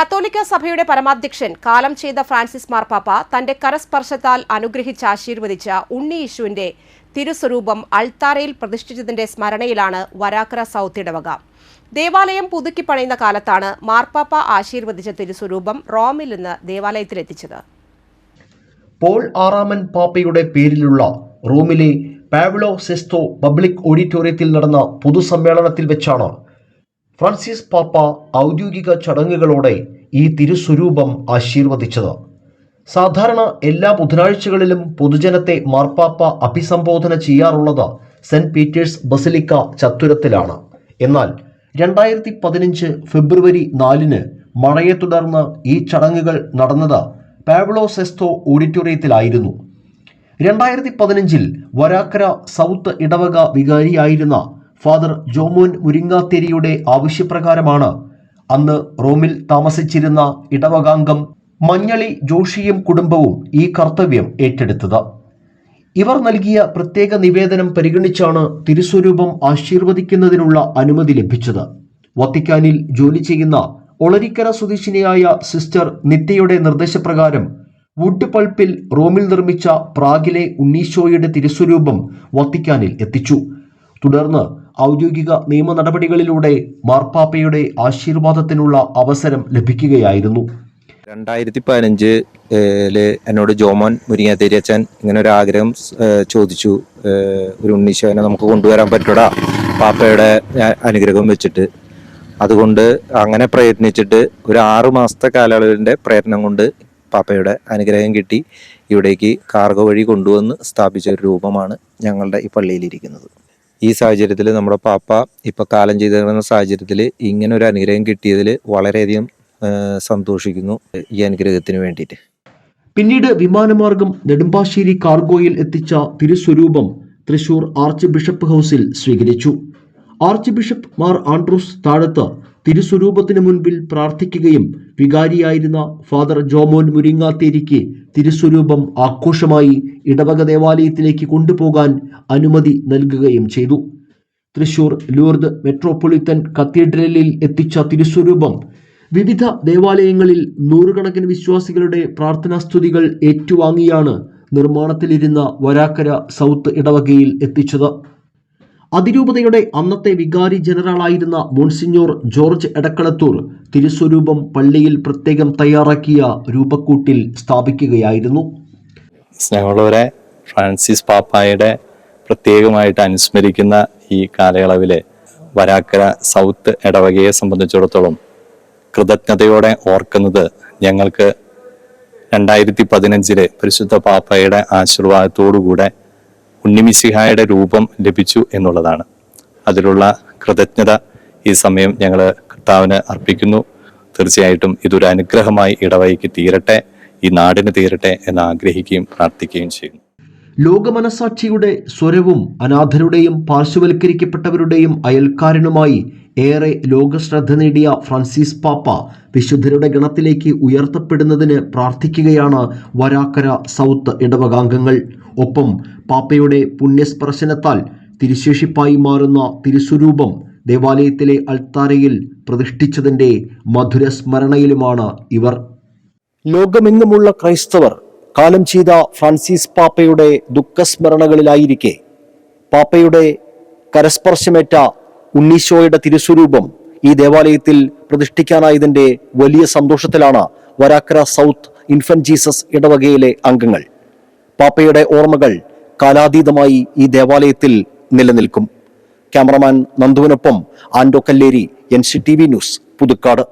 കത്തോലിക്ക സഭയുടെ പരമാധ്യക്ഷൻ കാലം ചെയ്ത ഫ്രാൻസിസ് മാർപ്പാപ്പ തന്റെ കരസ്പർശത്താൽ അനുഗ്രഹിച്ച് ആശീർവദിച്ച ഉണ്ണി യേശുവിന്റെ തിരുസ്വരൂപം അൾത്താരയിൽ പ്രതിഷ്ഠിച്ചതിന്റെ സ്മരണയിലാണ് വരാക്കര സൗത്ത് ഇടവക ദേവാലയം പുതുക്കി പണിയുന്ന കാലത്താണ് മാർപ്പാപ്പ ആശീർവദിച്ച തിരുസ്വരൂപം റോമിൽ നിന്ന് ദേവാലയത്തിലെത്തിച്ചത്. പോൾ ആറാമൻ പാപ്പയുടെ പേരിലുള്ള റോമിലെ പാവ്ലോ സെസ്തോ പബ്ലിക് ഓഡിറ്റോറിയത്തിൽ നടന്ന പൊതുസമ്മേളനത്തിൽ വെച്ചാണ് ഫ്രാൻസിസ് പാപ്പ ഔദ്യോഗിക ചടങ്ങുകളോടെ ഈ തിരുസ്വരൂപം ആശീർവദിച്ചത്. സാധാരണ എല്ലാ ബുധനാഴ്ചകളിലും പൊതുജനത്തെ മാർപ്പാപ്പ അഭിസംബോധന ചെയ്യാറുള്ളത് സെന്റ് പീറ്റേഴ്സ് ബസിലിക്ക ചത്തുരത്തിലാണ്. എന്നാൽ രണ്ടായിരത്തി പതിനഞ്ച് ഫെബ്രുവരി നാലിന് മഴയെ തുടർന്ന് ഈ ചടങ്ങുകൾ നടന്നത് പാവ്ലോ സെസ്തോ ഓഡിറ്റോറിയത്തിലായിരുന്നു. രണ്ടായിരത്തി പതിനഞ്ചിൽ വരാക്കര സൗത്ത് ഇടവക വികാരിയായിരുന്ന ഫാദർ ജോമോൻ മുരിങ്ങാത്തേരിയുടെ ആവശ്യപ്രകാരമാണ് അന്ന് റോമിൽ താമസിച്ചിരുന്ന ഇടവകാംഗം മഞ്ഞളി ജോഷിയും കുടുംബവും ഈ കർത്തവ്യം ഏറ്റെടുത്തത്. ഇവർ നൽകിയ പ്രത്യേക നിവേദനം പരിഗണിച്ചാണ് തിരുസ്വരൂപം ആശീർവദിക്കുന്നതിനുള്ള അനുമതി ലഭിച്ചത്. വത്തിക്കാനിൽ ജോലി ചെയ്യുന്ന ഒളരിക്കര സ്വദേശിനിയായ സിസ്റ്റർ നിത്യയുടെ നിർദ്ദേശപ്രകാരം വുഡ് പൾപ്പിൽ റോമിൽ നിർമ്മിച്ച പ്രാഗിലെ ഉണ്ണീശോയുടെ തിരുസ്വരൂപം വത്തിക്കാനിൽ എത്തിച്ചു. തുടർന്ന് ഔദ്യോഗിക നിയമ നടപടികളിലൂടെ മാർപ്പാപ്പയുടെ ആശീർവാദത്തിനുള്ള അവസരം ലഭിക്കുകയായിരുന്നു. രണ്ടായിരത്തി പതിനഞ്ചിൽ എന്നോട് ജോമോൻ മുരിങ്ങാത്തേരി അച്ഛൻ ഇങ്ങനെ ഒരു ആഗ്രഹം ചോദിച്ചു ഒരു ഉണ്ണീശോനെ നമുക്ക് കൊണ്ടുവരാൻ പറ്റൂടാ പാപ്പയുടെ അനുഗ്രഹം വെച്ചിട്ട്. അതുകൊണ്ട് അങ്ങനെ പ്രയത്നിച്ചിട്ട് ഒരു ആറു മാസത്തെ കാലയളവിന്റെ പ്രയത്നം കൊണ്ട് പാപ്പയുടെ അനുഗ്രഹം കിട്ടി. ഇവിടേക്ക് കാർഗോ വഴി കൊണ്ടുവന്ന് സ്ഥാപിച്ച ഒരു രൂപമാണ് ഞങ്ങളുടെ ഈ പള്ളിയിലിരിക്കുന്നത്. ഈ സാഹചര്യത്തിൽ നമ്മുടെ പാപ്പ ഇപ്പോൾ കാലം ചെയ്തു കിടന്ന സാഹചര്യത്തിൽ ഇങ്ങനെ ഒരു അനുഗ്രഹം കിട്ടിയതിൽ വളരെയധികം സന്തോഷിക്കുന്നു ഈ അനുഗ്രഹത്തിന് വേണ്ടിയിട്ട്. പിന്നീട് വിമാനമാർഗം നെടുമ്പാശ്ശേരി കാർഗോയിൽ എത്തിച്ച തിരുസ്വരൂപം തൃശൂർ ആർച്ച് ബിഷപ്പ് ഹൗസിൽ സ്വീകരിച്ചു. ആർച്ച് ബിഷപ്പ് മാർ ആൻഡ്രൂസ് താഴത്ത് തിരുസ്വരൂപത്തിന് മുൻപിൽ പ്രാർത്ഥിക്കുകയും വികാരിയായിരുന്ന ഫാദർ ജോമോൻ മുരിങ്ങാത്തേരിക്ക് തിരുസ്വരൂപം ആഘോഷമായി ഇടവക ദേവാലയത്തിലേക്ക് കൊണ്ടുപോകാൻ അനുമതി നൽകുകയും ചെയ്തു. തൃശൂർ ലൂർദ് മെട്രോപൊളിറ്റൻ കത്തീഡ്രലിൽ എത്തിച്ച തിരുസ്വരൂപം വിവിധ ദേവാലയങ്ങളിൽ നൂറുകണക്കിന് വിശ്വാസികളുടെ പ്രാർത്ഥനാസ്തുതികൾ ഏറ്റുവാങ്ങിയാണ് നിർമ്മാണത്തിലിരുന്ന വരാക്കര സൗത്ത് ഇടവകയിൽ എത്തിച്ചത്. അതിരൂപതയുടെ അന്നത്തെ വികാരി ജനറലായിരുന്ന മോൺസിഞ്ഞോർ ജോർജ് എടക്കളത്തൂർ തിരുസ്വരൂപം പള്ളിയിൽ പ്രത്യേകം തയ്യാറാക്കിയ രൂപക്കൂട്ടിൽ സ്ഥാപിക്കുകയായിരുന്നു. സ്നേഹമുള്ളവരെ ഫ്രാൻസിസ് പാപ്പായുടെ പ്രത്യേകമായിട്ട് അനുസ്മരിക്കുന്ന ഈ കാലയളവിലെ വരാക്കര സൗത്ത് ഇടവകയെ സംബന്ധിച്ചിടത്തോളം കൃതജ്ഞതയോടെ ഓർക്കുന്നത് ഞങ്ങൾക്ക് രണ്ടായിരത്തി പതിനഞ്ചിലെ പരിശുദ്ധ പാപ്പയുടെ ആശീർവാദത്തോടുകൂടെ ഉണ്ണിമിസിഹായുടെ രൂപം ലഭിച്ചു എന്നുള്ളതാണ്. അതിലുള്ള കൃതജ്ഞത ഈ സമയം ഞങ്ങൾ കർത്താവിന് അർപ്പിക്കുന്നു. തീർച്ചയായിട്ടും ഇതൊരു അനുഗ്രഹമായി ഇടവഴിക്ക് തീരട്ടെ ഈ നാടിന് തീരട്ടെ എന്ന് ആഗ്രഹിക്കുകയും പ്രാർത്ഥിക്കുകയും ചെയ്യുന്നു. ലോകമനസാക്ഷിയുടെ സ്വരവും അനാഥരുടെയും പാർശ്വവൽക്കരിക്കപ്പെട്ടവരുടെയും അയൽക്കാരനുമായി ഏറെ ലോകശ്രദ്ധ നേടിയ ഫ്രാൻസിസ് പാപ്പ വിശുദ്ധരുടെ ഗണത്തിലേക്ക് ഉയർത്തപ്പെടുന്നതിന് പ്രാർത്ഥിക്കുകയാണ് വരാക്കര സൗത്ത് ഇടവകാംഗങ്ങൾ. ഒപ്പം പാപ്പയുടെ പുണ്യസ്പർശനത്താൽ തിരുശേഷിപ്പായി മാറുന്ന തിരുസ്വരൂപം ദേവാലയത്തിലെ അൾത്താരയിൽ പ്രതിഷ്ഠിച്ചതിന്റെ മധുര സ്മരണയിലുമാണ് ഇവർ. ലോകമെങ്ങുമുള്ള ക്രൈസ്തവർ കാലം ചെയ്ത ഫ്രാൻസിസ് പാപ്പയുടെ ദുഃഖസ്മരണകളിലായിരിക്കെ പാപ്പയുടെ കരസ്പർശമേറ്റ ഉണ്ണീശോയുടെ തിരുസ്വരൂപം ഈ ദേവാലയത്തിൽ പ്രതിഷ്ഠിക്കാനായതിന്റെ വലിയ സന്തോഷത്തിലാണ് വരാക്കര സൗത്ത് ഇൻഫന്റ് ജീസസ് ഇടവകയിലെ അംഗങ്ങൾ. പാപ്പയുടെ ഓർമ്മകൾ കാലാതീതമായി ഈ ദേവാലയത്തിൽ നിലനിൽക്കും. Cameraman നന്ദുവിനൊപ്പം Ando Kalleri N C T V news Puthukkad.